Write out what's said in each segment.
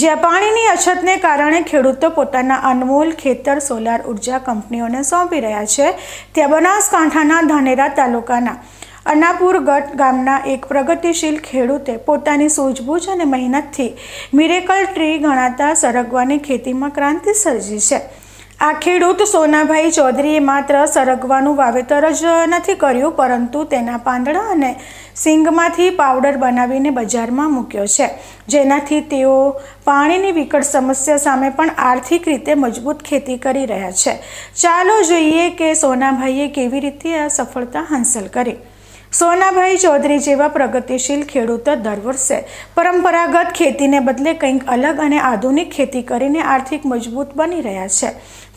જ્યાં પાણીની અછતને કારણે ખેડૂતો પોતાના અનમોલ ખેતર સોલાર ઊર્જા કંપનીઓને સોંપી રહ્યા છે. ત્યાં બનાસકાંઠાના ધાનેરા તાલુકાના અનાપુર ગઢ ગામના એક પ્રગતિશીલ ખેડૂતે પોતાની સૂઝબૂછ અને મહેનતથી મિરેકલ ટ્રી ગણાતા સરગવાની ખેતીમાં ક્રાંતિ સર્જી છે. આ ખેડૂત સોનાભાઈ ચૌધરીએ માત્ર સરગવાનું વાવેતર જ નથી કર્યું, પરંતુ તેના પાંદડા અને સિંગમાંથી પાવડર બનાવીને બજારમાં મૂક્યો છે. જેનાથી તેઓ પાણીની વિકટ સમસ્યા સામે પણ આર્થિક રીતે મજબૂત ખેતી કરી રહ્યા છે. ચાલો જોઈએ કે સોનાભાઈએ કેવી રીતે આ સફળતા હાંસલ કરી. સોનાભાઈ ચૌધરી જેવા પ્રગતિશીલ ખેડૂતો દર વર્ષે પરંપરાગત ખેતીને બદલે કંઈક અલગ અને આધુનિક ખેતી કરીને આર્થિક મજબૂત બની રહ્યા છે.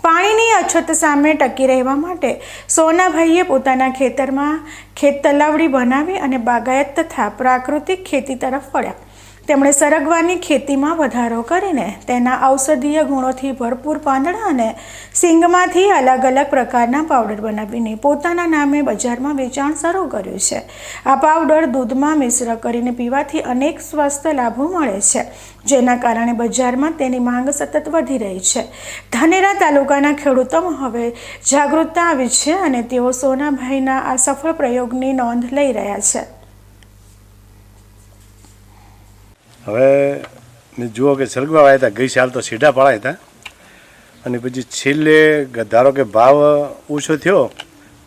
પાણીની અછત સામે ટકી રહેવા માટે સોનાભાઈએ પોતાના ખેતરમાં ખેત તલાવડી બનાવી અને બાગાયત તથા પ્રાકૃતિક ખેતી તરફ વળ્યા. તેમણે સરગવાની ખેતીમાં વધારો કરીને તેના ઔષધીય ગુણોથી ભરપૂર પાંદડા અને સિંગમાંથી અલગ અલગ પ્રકારના પાવડર બનાવીને પોતાના નામે બજારમાં વેચાણ શરૂ કર્યું છે. આ પાવડર દૂધમાં મિશ્ર કરીને પીવાથી અનેક સ્વાસ્થ્ય લાભો મળે છે, જેના કારણે બજારમાં તેની માંગ સતત વધી રહી છે. ધાનેરા તાલુકાના ખેડૂતોમાં હવે જાગૃતતા આવી છે અને તેઓ સોનાભાઈના આ સફળ પ્રયોગની નોંધ લઈ રહ્યા છે. હવે મેં જુઓ કે સરગવા આવ્યા હતા ગઈ સાલ તો સીધા પાડ્યા હતા. અને પછી છેલ્લે ધારો કે ભાવ ઓછો થયો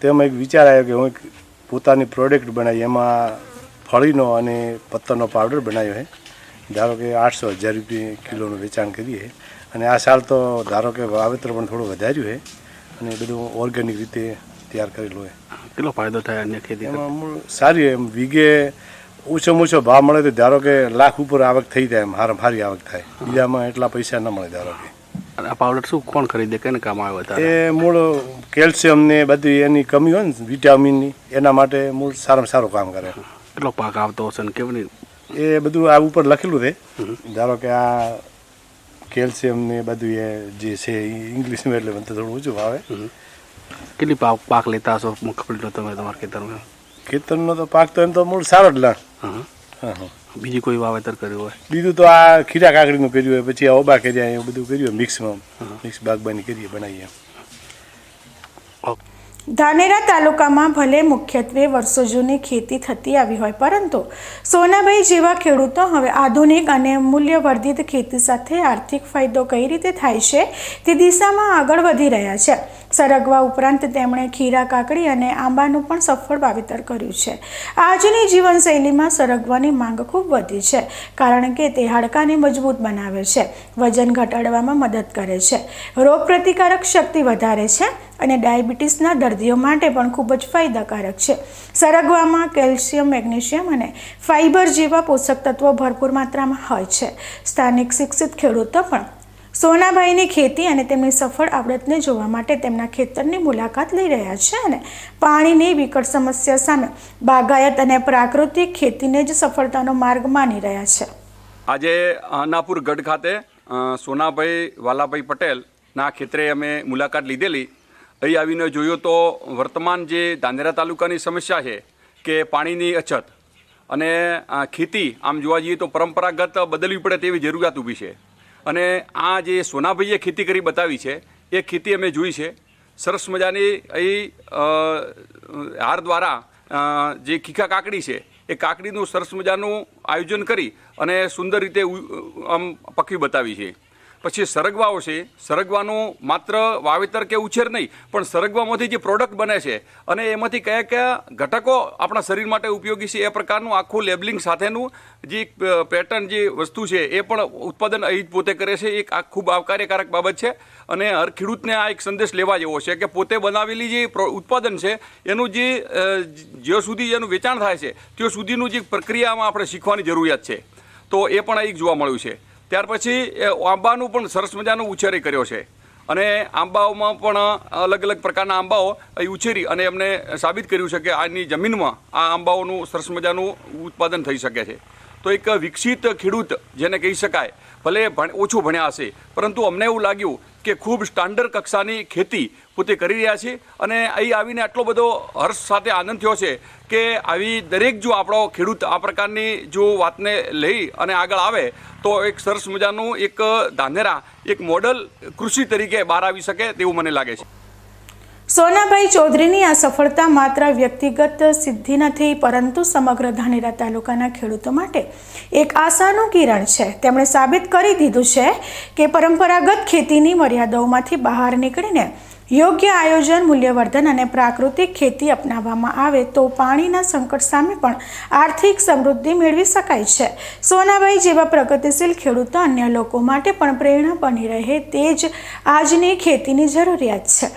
તેમાં એક વિચાર આવ્યો કે હું એક પોતાની પ્રોડક્ટ બનાવી એમાં ફળીનો અને પત્તરનો પાવડર બનાવ્યો છે ધારો કે આઠસો હજાર રૂપિયા કિલોનું વેચાણ કરીએ અને આ સાલ તો ધારો કે વાવેતર પણ થોડું વધાર્યું છે અને બધું ઓર્ગેનિક રીતે તૈયાર કરેલું હોય કેટલો ફાયદો થાય અન્ય ખેતી સારી એમ વીઘે ઓછામાં ઓછો ભાવ મળે તો ધારો કે લાખ ઉપર આવક થઈ જાય એમ હારી આવક થાય. બીજામાં એટલા પૈસા ન મળે ધારો કે. આ પાવડર શું કોણ ખરીદે? કેને કામ આવે હતા એ મૂળ કેલ્શિયમ ને બધી એની કમી હોય ને વિટામિનની એના માટે મૂળ સારામાં સારું કામ કરે. કેટલો પાક આવતો હશે ને કેવની એ બધું આ ઉપર લખેલું છે. ધારો કે આ કેલ્શિયમ ને બધું એ જે છે ઇંગ્લિશમાં એટલે મને થોડું ઓછું ભાવે. કેટલી પાક પાક લેતા હશો? મગફળીનો તમે તમારા ખેતરમાં. ખેતરનો તો પાક તો એમ તો મૂળ સારો જ લા. હા. હા હા. બીજી કોઈ વાવેતર કર્યું હોય? બીજું તો આ ખીરા કાકડીનું કર્યું હોય પછી આ ઓબા કર્યા એવું બધું કર્યું મિક્સમાં મિક્સ બાગબાની કરીએ બનાવીએ. ધાનેરા તાલુકામાં ભલે મુખ્યત્વે વર્ષો જૂની ખેતી થતી આવી હોય પરંતુ સોનાભાઈ જેવા ખેડૂતો હવે આધુનિક અને મૂલ્યવર્ધિત ખેતી સાથે આર્થિક ફાયદો કઈ રીતે થાય છે તે દિશામાં આગળ વધી રહ્યા છે. સરગવા ઉપરાંત તેમણે ખીરા કાકડી અને આંબાનું પણ સફળ વાવેતર કર્યું છે. આજની જીવનશૈલીમાં સરગવાની માંગ ખૂબ વધી છે, કારણ કે તે હાડકાને મજબૂત બનાવે છે, વજન ઘટાડવામાં મદદ કરે છે રોગ પ્રતિકારક શક્તિ વધારે છે અને ડાયાબિટીસના દર્દીઓ માટે પણ ખૂબ જ ફાયદાકારક છે. સરગવામાં કેલ્શિયમ, મેગ્નેશિયમ અને ફાઇબર જેવા પોષક તત્વો ભરપૂર માત્રામાં હોય છે. સ્થાનિક શિક્ષિત ખેડૂતો પણ સોનાભાઈની ખેતી અને તેમની સફળ આવડતને જોવા માટે તેમના ખેતરની મુલાકાત લઈ રહ્યા છે અને પાણીની વિકટ સમસ્યા સામે બાગાયત અને પ્રાકૃતિક ખેતીને જ સફળતાનો માર્ગ માની રહ્યા છે. આજે અનાપુર ગઢ ખાતે સોનાભાઈ વાલાભાઈ પટેલના ખેતરે અમે મુલાકાત લીધેલી. અહીં આવીને જોયું તો વર્તમાન જે ધાનેરા તાલુકાની સમસ્યા છે કે પાણીની અછત અને ખેતી, આમ જોવા જઈએ તો પરંપરાગત બદલવી પડે તેવી જરૂરિયાત ઊભી છે. અને આ જે સોનાભાઈએ ખેતી કરી બતાવી છે, એ ખેતી અમે જોઈ છે. સરસ મજાની અહીં હાર દ્વારા જે ખીખા કાકડી છે, એ કાકડીનું સરસ મજાનું આયોજન કરી અને સુંદર રીતે આમ પકવી બતાવી છે. પછી સરગવાઓ છે. સરગવાનું માત્ર વાવેતર કે ઉછેર નહીં, પણ સરગવામાંથી જે પ્રોડક્ટ બને છે, અને એમાંથી કયા કયા ઘટકો આપણા શરીર માટે ઉપયોગી છે એ પ્રકારનું આખું લેબલિંગ સાથેનું જે પેટર્ન જે વસ્તુ છે એ પણ ઉત્પાદન અહીં જ પોતે કરે છે. એક આ ખૂબ આવકાર્યકારક બાબત છે. અને હર ખેડૂતને આ એક સંદેશ લેવા જેવો છે કે પોતે બનાવેલી જે ઉત્પાદન છે, એનું જે જ્યાં સુધી એનું વેચાણ થાય છે, ત્યાં સુધીનું જે પ્રક્રિયામાં આપણે શીખવાની જરૂરિયાત છે. તો એ પણ અહીં જોવા મળ્યું છે. ત્યાર પછી આંબાનું પણ સરસ મજાનો ઉછેરી કર્યો છે. અને આંબાઓમાં પણ અલગ અલગ પ્રકારના આંબાઓ ઉછેરી અને એમને સાબિત કર્યું છે કે આની જમીનમાં આ આંબાઓનું સરસ મજાનું ઉત્પાદન થઈ શકે છે. તો એક વિકસિત ખેડૂત જેને કહી શકાય, ભલે ઓછું ભણ્યા હશે, પરંતુ અમને એવું લાગ્યું કે ખૂબ સ્ટાન્ડર્ડ કક્ષાની ખેતી પોતે કરી રહ્યા છે અને અહીં આવીને આટલો બધો હર્ષ સાથે આનંદ થયો છે કે આવી દરેક જો આપણો ખેડૂત આ પ્રકારની જો વાતને લઈ અને આગળ આવે, તો એક સરસ મજાનું એક ધાનેરા, એક મોડલ કૃષિ તરીકે બહાર આવી શકે તેવું મને લાગે છે. સોનાભાઈ ચૌધરીની આ સફળતા માત્ર વ્યક્તિગત સિદ્ધિ નથી, પરંતુ સમગ્ર ધાનેરા તાલુકાના ખેડૂતો માટે એક આશાનું કિરણ છે. તેમણે સાબિત કરી દીધું છે કે પરંપરાગત ખેતીની મર્યાદાઓમાંથી બહાર નીકળીને યોગ્ય આયોજન, મૂલ્યવર્ધન અને પ્રાકૃતિક ખેતી અપનાવવામાં આવે તો પાણીના સંકટ સામે પણ આર્થિક સમૃદ્ધિ મેળવી શકાય છે. સોનાભાઈ જેવા પ્રગતિશીલ ખેડૂતો અન્ય લોકો માટે પણ પ્રેરણા બની રહે તે જ આજની ખેતીની જરૂરિયાત છે.